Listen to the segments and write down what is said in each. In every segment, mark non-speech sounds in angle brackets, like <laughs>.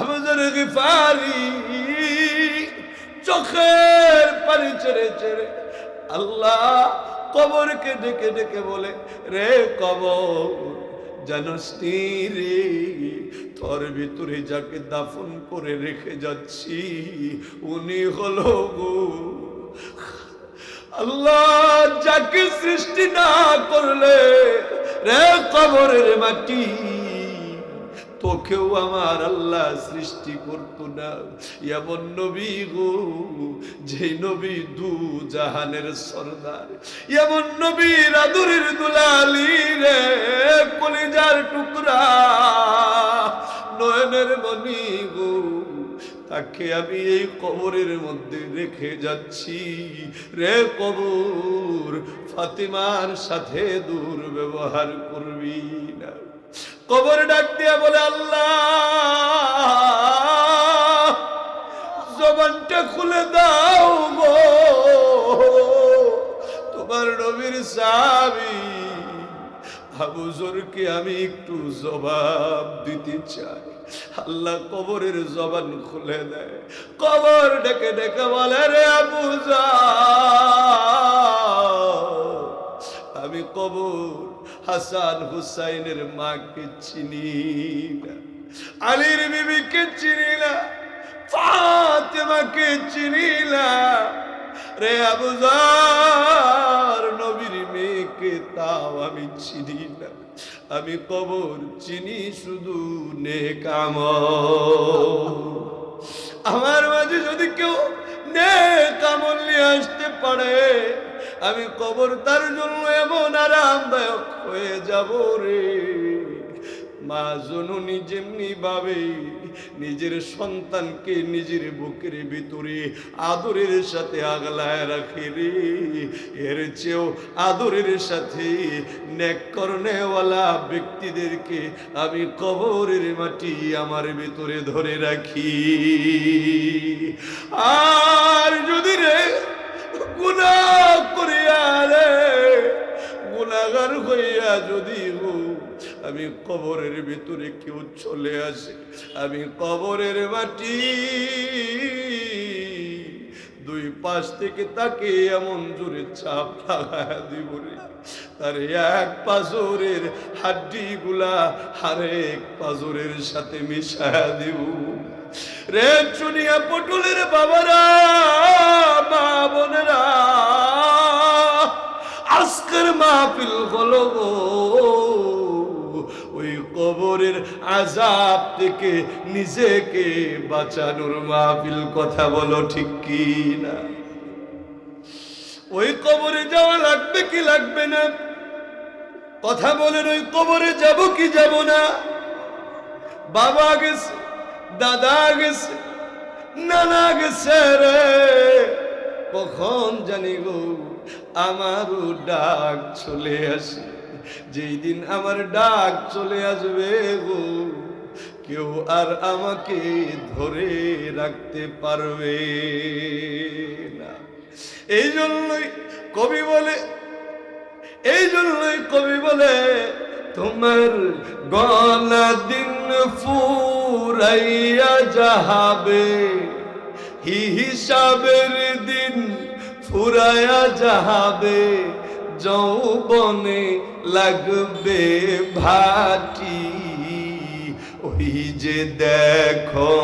আমাদের গিফারি চোখের পানি ছেড়ে ছেড়ে আল্লাহ কবরকে ডেকে ডেকে বলে, রে কবর, জানস নি রে, তোর ভিতরে যাকে দাফন করে রেখে যাচ্ছি, উনি হলো গো আল্লাহ যাকে সৃষ্টি না করলে, রে কবরের মাটি তোকেও আমার আল্লাহ সৃষ্টি করত না। এমন নবী গো যে নবী দু জাহানের সর্দার। এমন নবী রাদুরের দুলালি রে, কলিজার টুকরা। নয়নের মনি গো, তাকে আমি এই কবরের মধ্যে রেখে যাচ্ছি। রে কবর, ফাতিমার সাথে দুর্ব্যবহার করবি না। কবর ডাক দিয়া বলে, আল্লাহ, জবানটা খুলে দাও গো। তোমার নবীর সাবি আবুজরকে আমি একটু জবাব দিতে চাই। আল্লাহ কবরের জবান খুলে দেয়। কবর ডেকে ডেকে বলে, রে আবুজা আমি কবর হাসান হুসাইনের মাকে চিনি না, আলীর বিবিকে চিনি না, ফাতেমাকে চিনি না, রে আবুজার নবীর মেয়েকে তাও আমি চিনি না। আমি কবর চিনি শুধু নেকাম আমার মাঝে যদি কেউ নেক আমল নিয়ে আসতে পারে আমি কবর তার জন্য এমন আরামদায়ক হয়ে যাব রে। মা জননী যেমনি ভাবে নিজের সন্তানকে নিজের বুকের ভিতরে আদরের সাথে আগলায় রাখে রে। এর চেয়েও আদরের সাথে নেক করনেওয়ালা ব্যক্তিদেরকে আমি কবরের মাটি আমার ভিতরে ধরে রাখি। আর যদি রে করিয়া হইয়া যদি আমি কবরের ভিতরে কেউ চলে আসে আমি কবরের মাটি দুই পাশ থেকে তাকে এমন জোরে চাপ লাগায় দিব রে। তার এক পাজরের হাড্ডি গুলা আরেক পাজরের সাথে মিশায়া দিব। রে চুনিয়া পটুলের বাবারা, মা বোনেরা, আজকের মাহফিল হলো গো। কবরের আজাব থেকে নিজেকে বাঁচানোর মাহফিল কথা বলো ঠিক কি না? ওই কবরে যাওয়া লাগবে কি লাগবে না? কথা বলেন ওই কবরে যাব কি যাব না? বাবা গেছে, দাদা গেছে, নানা গেছে রে। কখন জানি গো, আমারও ডাক চলে আসে। যেই দিন আমার ডাক চলে আসবে গো, কেউ আর আমাকে ধরে রাখতে পারবে না। এই জন্যই কবি বলে, এই জন্যই কবি বলে, তোমার গলা দিন ফুরাইয়া যাহাবে হিসাবের দিন ফুরাইয়া যাহাবে। যৌবনে লাগবে ভাটি। ওই যে দেখো,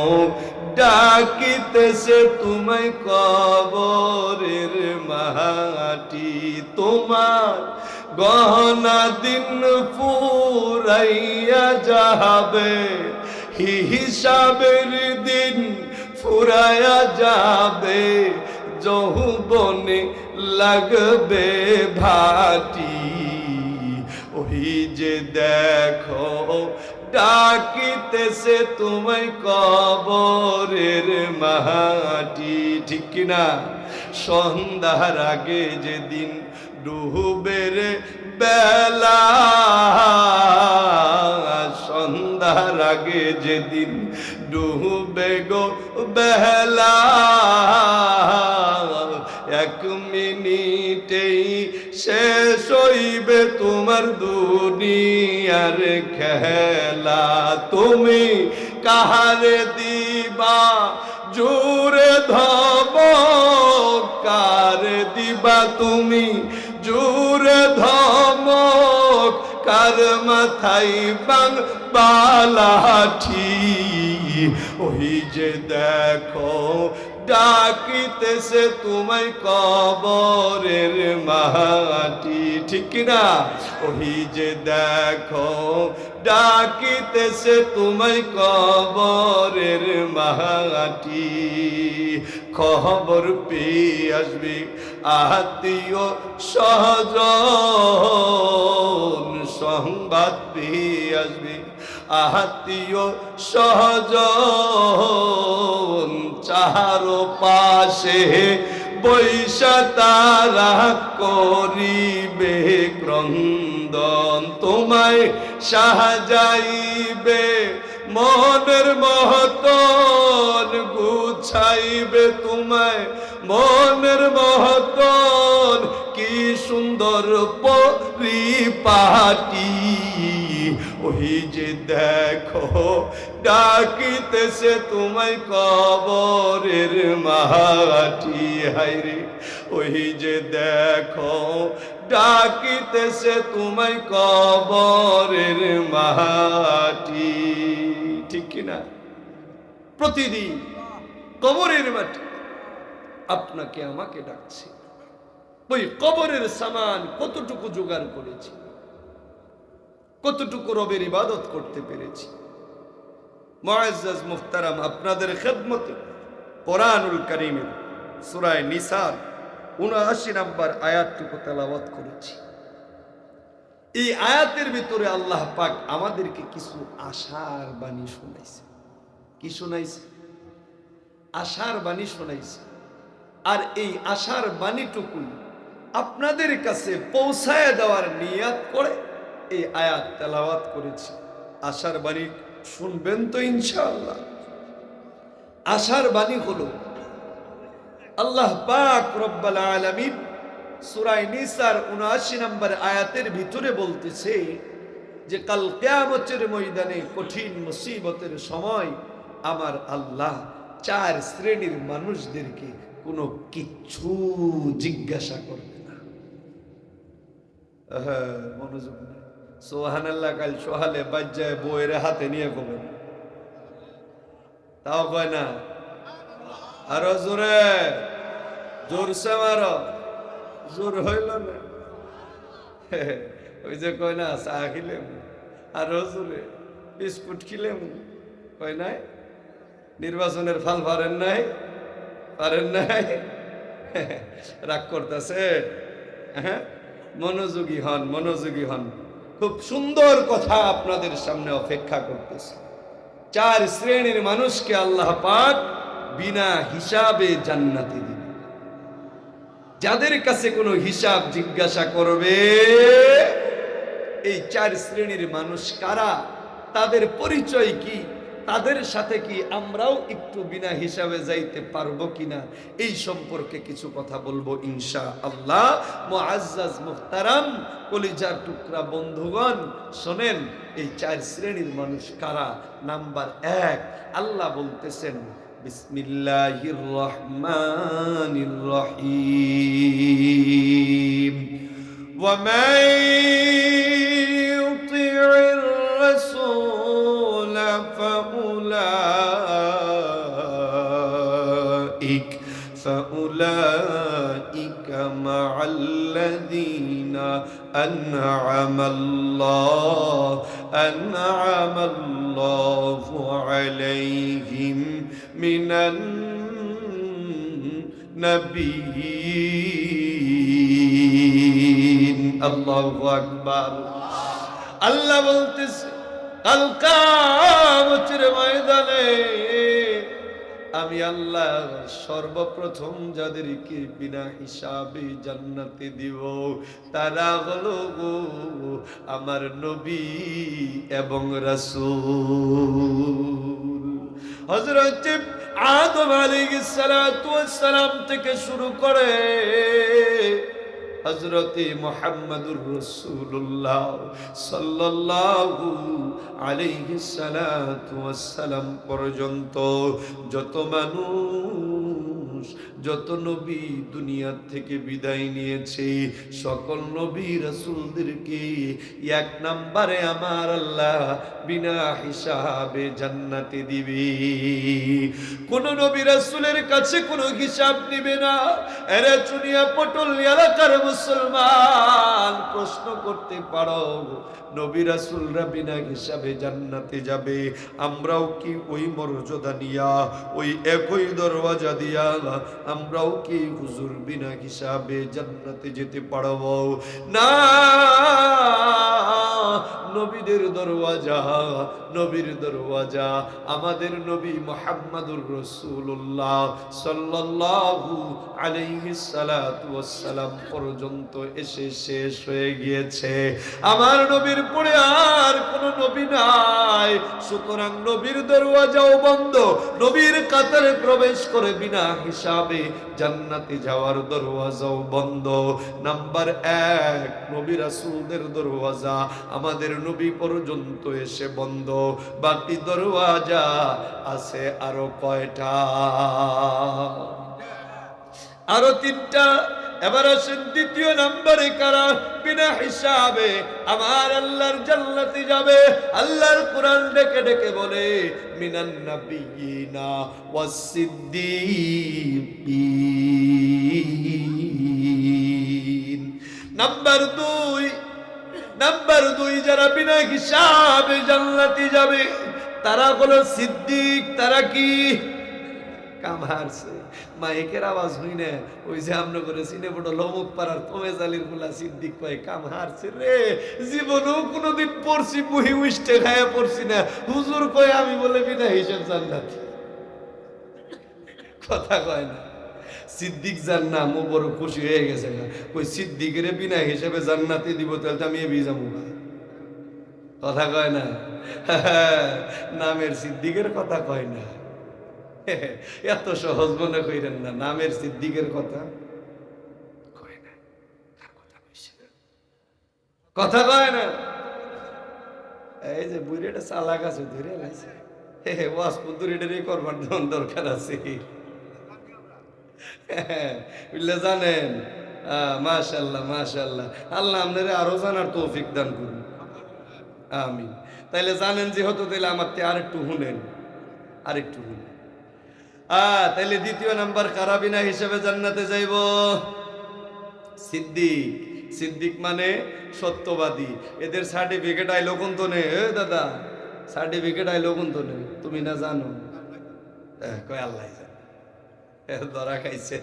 ডাকিতেছে তোমায় কবরের মাটি। তোমার গহনা দিন ফুরাইয়া যাবে, হিসাবের দিন ফুরাইয়া যাবে। যৌবনে লাগবে ভাটি। ওই যে দেখো, ডাকিতেছে তোমায় কবরের মাটি। ঠিক কিনা সন্ধ্যার আগে যেদিন ডুবের বেলা, সন্ধ্যার আগে যেদিন ডুবে গো বেলা। এক মিনিটেই শেষ হইবে তোমার দুনিয়ার খেলা। তুমি কাহারে দিবা? জোরে ধব। কারে দিবা তুমি? জোরে ধমক কার মাথায় বাং বালাঠি ওই যে দেখো ডাকিতেছে তোমায় কবরের মাটি, ঠিক না? ওই যে দেখো, ডাকিতেছে তোমায় কবরের মাটি। খবর পেয়ে আসবে আত্মীয় সহজন সংবাদ পেয়ে আসবে আত্মীয় সহজন চারো পাশে বৈশা তারা করিবে ক্রন্দন। তোমায় সাহাযাইবে মনের মহতন গুছাইবে। তোমায় মনের মহতন কি সুন্দর পরিপাটি। ওই যে দেখো, ডাকিতেছে তোমায় কবরের মাটি হাইরে ওই যে দেখো, ডাকিতেছে তোমায় কবরের মাটি ঠিক কিনা প্রতিদিন কবরের মাটি আপনাকে আমাকে ডাকছে। ওই কবরের সামান কতটুকু জোগাড় করেছি? কতটুকু রবের ইবাদত করতে পেরেছি। মুআজ্জাজ মুহতারাম, আপনাদের খেদমতে কোরআনুল করিমের সূরায়ে নিসার 79 নম্বর আয়াতটুকু তেলাওয়াত করেছি। এই আয়াতের ভিতরে আল্লাহ পাক আমাদেরকে কিছু আশার বাণী শোনাইছে। কি শোনাইছে? আশার বাণী শোনাইছে। আর এই আশার বাণীটুকুই আপনাদের কাছে পৌঁছায় দেওয়ার নিয়াত করে এই আয়াত তেলাওয়াত করেছি। আশার বাণী শুনবেন তো ইনশাআল্লাহ। আশার বাণী হলো, আল্লাহ পাক রব্বাল আলামিন সূরা নিসার 79 নম্বর আয়াতের ভিতরে বলতেছে যে, কাল কিয়ামতের ময়দানে কঠিন মুসিবতের সময় আমার আল্লাহ চার শ্রেণির মানুষদেরকে কোনো কিচ্ছু জিজ্ঞাসা করবে না। হ্যাঁ মনোযোগ নেই। সোহান আল্লাহ কাল সোহালে বাজ্যায় বইয়ের হাতে নিয়ে কবেন তাও কয় না? আরও জোরে, জোরসে মারো। জোর হইল না। <laughs> ওই যে কয় না, চা খিলেম। আরও জোরে, বিস্কুট খিলেম। কয় নাই? নির্বাচনের ফাল পারেন নাই? পারেন নাই? <laughs> রাগ করতেছে? হ্যাঁ? মনোযোগী হন মনোযোগী হন। খুব সুন্দর কথা আপনাদের সামনে অপেক্ষা করতেছে। চার শ্রেণির মানুষকে আল্লাহ পাক বিনা হিসাবে জান্নাতে দিবে যাদের কাছে কোনো হিসাব জিজ্ঞাসা করবে, এই চার শ্রেণির মানুষ কারা? তাদের পরিচয় কি? তাদের সাথে কি আমরাও একটু বিনা হিসাবে যাইতে পারব কিনা? এই সম্পর্কে কিছু কথা বলব ইনশা আল্লাহ মোয়াজ মুখতারাম কলিজার টুকরা বন্ধুগণ, শোনেন, এই চার শ্রেণির মানুষ কারা? নাম্বার এক, আল্লাহ বলতেছেন, বিসমিল্লাহির রহমান فأولئك مع الذين أنعم الله أنعم الله عليهم من النبيين الله أكبر আল্লাহ বলতেছে কাল কামতের ময়দানে আমি আল্লাহ সর্বপ্রথম যাদেরকে বিনা হিসাবে জান্নাতে দিব, তারা হলো আমার নবী এবং রাসূল। হযরত আদম ওয়াস সালাম থেকে শুরু করে হজরতে মোহাম্মদুর রসুল্লাহ সাল্লাহু আলাইহি সালাম পর্যন্ত যত মানুষ যত নবী দুনিয়া থেকে বিদায় নিয়েছে, সকল নবী রাসূলদেরকে এক নাম্বারে আমার আল্লাহ বিনা হিসাবে জান্নাতে দিবে। কোন নবী রাসূলের কাছে কোনো হিসাব নিবে না। এরা চুনিয়া পটল এলাকার মুসলমান, প্রশ্ন করতে পারো, নবী রাসুলরা বিনা হিসাবে জান্নাতে যাবে। আমরাও কি ওই মর্যাদা নিয়া, ওই একই দরওয়াজা দিয়া আমরাও কি হুজুর বিনা হিসাবে জান্নাতে যেতে পারব? না! নবীদের দরওয়াজা, নবীর দরওয়াজা। আমাদের নবী মোহাম্মদুর রসুল্লাহ সাল্লাল্লাহু আলাইহি সালাতু ওয়াসসালাম পর্যন্ত এসে শেষ হয়ে গিয়েছে। আমার নবীর পরে আর কোন নবী নাই। সুতরাং নবীর দরওয়াজাও বন্ধ। নবীর কাতারে প্রবেশ করে বিনা হিসাবে জান্নাতে যাওয়ার দরওয়াজাও বন্ধ। নাম্বার এক, নবী রাসূলদের দরওয়াজা। আমাদের নবী পর্যন্ত এসে বন্ধ। বাকি দরওয়াজা আছে আরও কয়টা? আরও তিনটা। এবার আসেন দ্বিতীয় নম্বরে কারা? বিনা হিসাবে আমার আল্লাহর জান্নাতে যাবে। আল্লাহর কোরআন ডেকে ডেকে বলে, মিনান নাবিয়িনা ওয়াসিদ্দিকিন নাম্বার দুই নাম্বার দুই যারা বিনা হিসাবে জান্নাতে যাবে, তারা হলো সিদ্দিক, তারা কি? কাম হারছে মাইকের আওয়াজ হই না, ওই যে আমরা করে সিনে বড় লমুক পাড়ার তোমে জালিরগুলা সিদ্দিক কয় কাম হারছে রে, জীবনেও কোনোদিন পড়ছি, বহি উইস্টে খায়া পড়ছি না। হুজুর কয়, আমি বলে বিনা হিসাব জান্নাত। কথা কয় না। সিদ্দিক যার নাম ও বড় খুশি হয়ে গেছে না। ওই সিদ্দিকের বিনা হিসেবে জান্নাতে দিব, তাহলে তো আমি এবি যাব না। কথা কয় না? <laughs> নামের সিদ্দিকের কথা কয় না। <laughs> এত সহজ মনে কইরেন না, নামের সিদ্দিকের কথা কয় না। কথা কয় না? এই যে বুড়িটা চালাক আছে, ধরে লাইছে। হে হে ওয়াস পুতুরিটারই করবার দরকার আছে। <laughs> বুঝলে জানেন? মাশাল্লাহ মাশাল্লাহ আল্লাহ আপনারা আরও জানার তৌফিক দান করুন। আমিন। তাইলে জানেন যেহেতু, তাইলে আমার তে আরেকটু শুনেন। আরেকটু শুনেন। আহ তাইলে দ্বিতীয় নাম্বার কারাবিনা হিসেবে জান্নাতে যাইব। সিদ্দিক। সিদ্দিক মানে সত্যবাদী। এদের সার্টিফিকেট আইলো কোন তো নে দাদা সার্টিফিকেট আইলো কোন তো নে তুমি না জানো? কয় আল্লাহ ধরা খাইছে।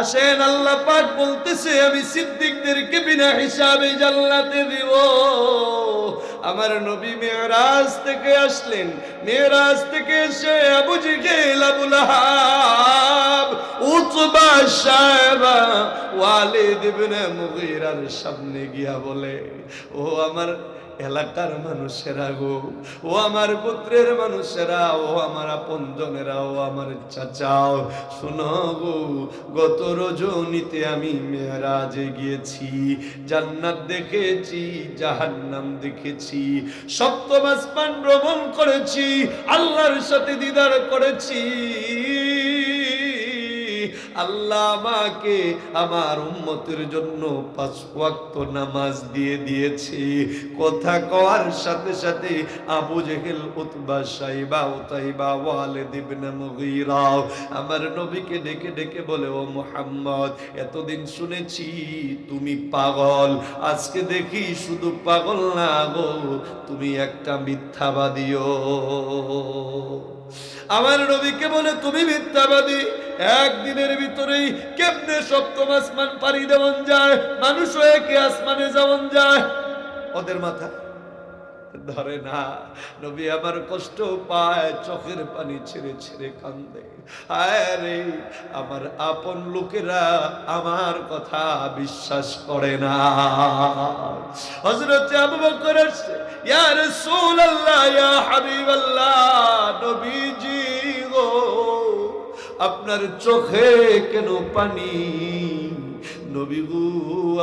আসেন, আল্লাহ পাক বলতেছে, আমি সিদ্দিকদেরকে বিনা হিসাবে জান্নাতে দিব। আমার নবী মেয়েরাজ থেকে আসলেন। মেয়েরাজ থেকে এসে আবু জিগেল আবুল উতবা সাহেবা, ওয়ালিদ ইবনে মুগীরার সামনে গিয়া বলে, ও আমার এলাকার মানুষেরা গো, ও আমার পুত্রের মানুষেরা, ও আমার আপনজনেরা, ও আমার চাচাও। শোনো গো, গত রজনীতে আমি মেয়েরাজে গিয়েছি, জান্নাত দেখেছি, জাহান্নাম দেখেছি সপ্তম আসমান ভ্রমণ করেছি, আল্লাহর সাথে দিদার করেছি। আল্লাহ আমাকে আমার উম্মতের জন্য পাঁচ ওয়াক্ত নামাজ দিয়ে দিয়েছে। কথা কওয়ার সাথে সাথে আবু জেহেল, উতবা, সাইবা, উতাইবা, ওয়ালিদ ইবনে মুগীরা আমার নবীকে ডেকে ডেকে বলে, ও মুহাম্মদ, এতদিন শুনেছি তুমি পাগল। আজকে দেখি শুধু পাগল না গো, তুমি একটা মিথ্যাবাদীও। আমার নবীকে বলে, তুমি মিথ্যাবাদী? একদিনের ভিতরেই কেমনে সপ্তম আসমান পাড়ি দেওয়ান যায়? মানুষ হয়ে কে আসমানে যাওয়ান যায়? ওদের মাথা। ধরে না, নবী আমার কষ্ট পায়, চোখের পানি ছেড়ে ছেড়ে কান্দে। হায় রে, আমার আপন লোকেরা আমার কথা বিশ্বাস করে না। হযরত আবু বকর ইয়া রাসূলুল্লাহ, ইয়া হাবিবাল্লাহ, নবীজি আপনার চোখে কেন পানি? নবী গো,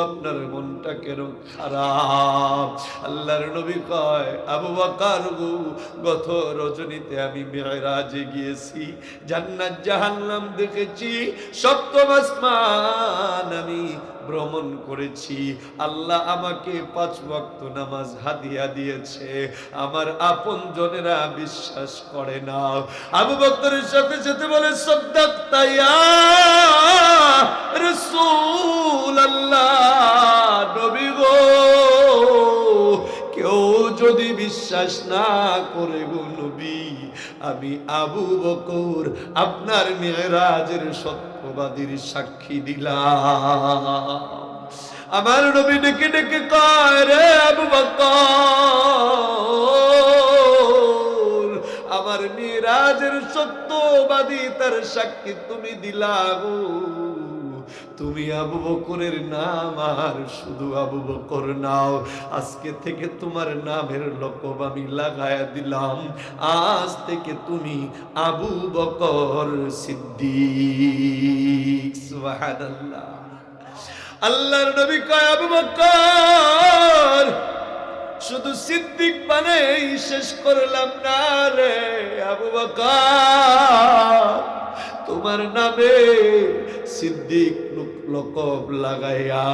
আপনার মনটা কেন খারাপ? আল্লাহর নবী কয়, আবু বাকার গু, গত রজনীতে আমি মেয়েরাজে গিয়েছি, জান্নাত জাহান্নাম দেখেছি, সপ্তম আসমান আমি ভ্রমণ করেছি। আল্লাহ আমাকে পাঁচ ওয়াক্ত নামাজ হাদিয়া দিয়েছে। আমার আপন জনেরা বিশ্বাস করে না। আবু বকরের সাথে সাথে বলে কেউ যদি বিশ্বাস না করে গো নবী। আমি আবু বকুর আপনার মেয়েরাজের সত্যবাদীর সাক্ষী দিলাম। আমার নবী ডেকে ডেকে কয় আবু বকর, আমার মেয়েরাজের সত্যবাদী তার সাক্ষী তুমি দিলা গো। তুমি আবু বকরের নাম আর শুধু আবু বকর নাও। আজকে থেকে তোমার নামের লকব আমি লাগায়া দিলাম। আজ থেকে তুমি আবু বকর সিদ্দিক। আল্লাহর নবী কয়, আবু বকর, শুধু সিদ্দিক বানাই শেষ করলাম না রে আবু বকর। তোমার নামে সিদ্দিক লকব লাগাইয়া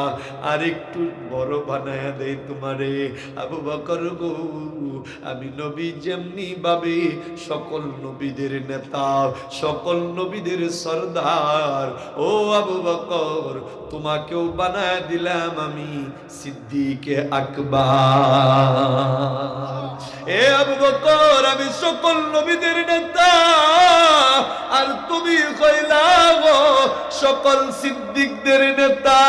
আর একটু বড় বানায়া দেয় তোমারে। আবু বকর গো, আমি নবী যেমনি ভাবে, সকল নবীদের নেতা, সকল নবীদের সর্দার। ও আবু বকর, তোমাকেও বানায় দিলাম আমি সিদ্দিকে আকবার। এ আবু বকর, আমি সকল নবীদের নেতা। আর তুমি কইলা গো, সকল সিদ্দিকদের নেতা।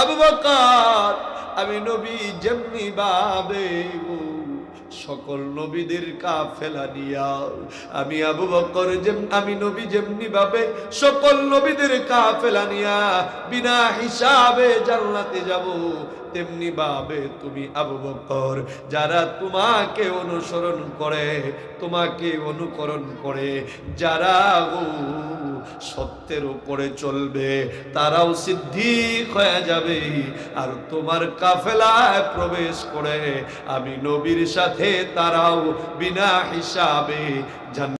আবু বকর, আমি নবী যেমনি বাবে সকল নবীদের কাফেলা নিয়া। আমি আবু বকর যেম, আমি নবী যেমনি ভাবে সকল নবীদের কাফেলা নিয়া বিনা হিসাবে জান্নাতে যাব, তেমনি ভাবে তুমি আবু বকর, যারা তোমাকে অনুসরণ করে, তোমাকে অনুকরণ করে, যারা সত্যের উপরে চলবে, তারাও সিদ্ধিক হয়ে যাবে। আর তোমার কাফেলায় প্রবেশ করে আমি নবীর সাথে তারাও বিনা হিসাবে